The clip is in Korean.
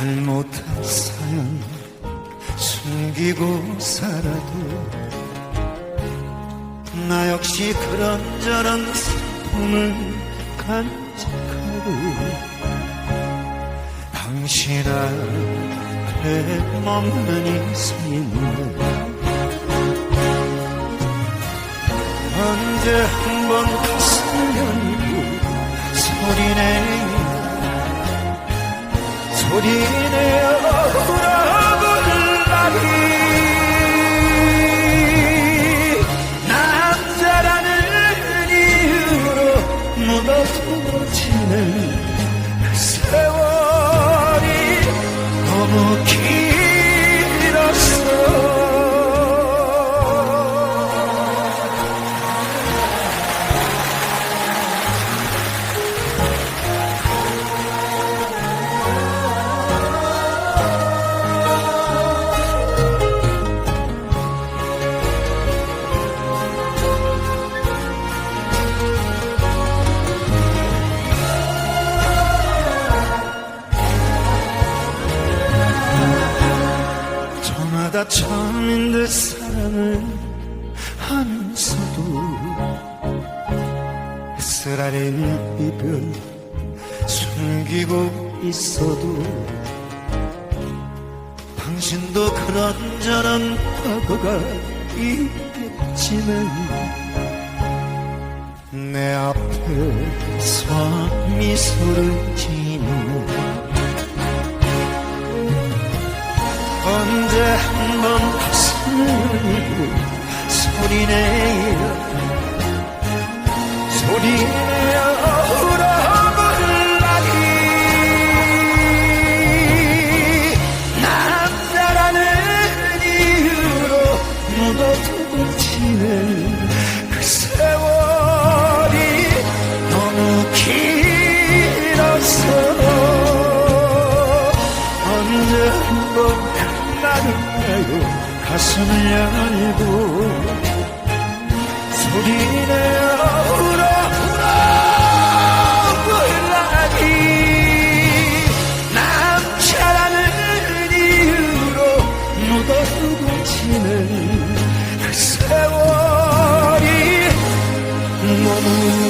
말 못할 사연 숨기고 살아도 나 역시 그런저런 슬픔을 간직하고 당신 앞에 서 있는 언제 한번 가슴을 열고 소리내 요 소리내어 울어볼라니 남자라는 이유로 묻어두고 지는 그 세월이 너무 길 저마다 처음인 듯 사랑을 하면서도 쓰라린 이별 숨기고 있어도 당신도 그런저런 과거가 있겠지만 내 앞에 서 미소를 짓는 언제 한번 열고 소리내어 소리내어 가슴을 열고 소리내어 울어 울어. 불라니 남자라는 이유로 묻어두고 지는 그 세월이 너무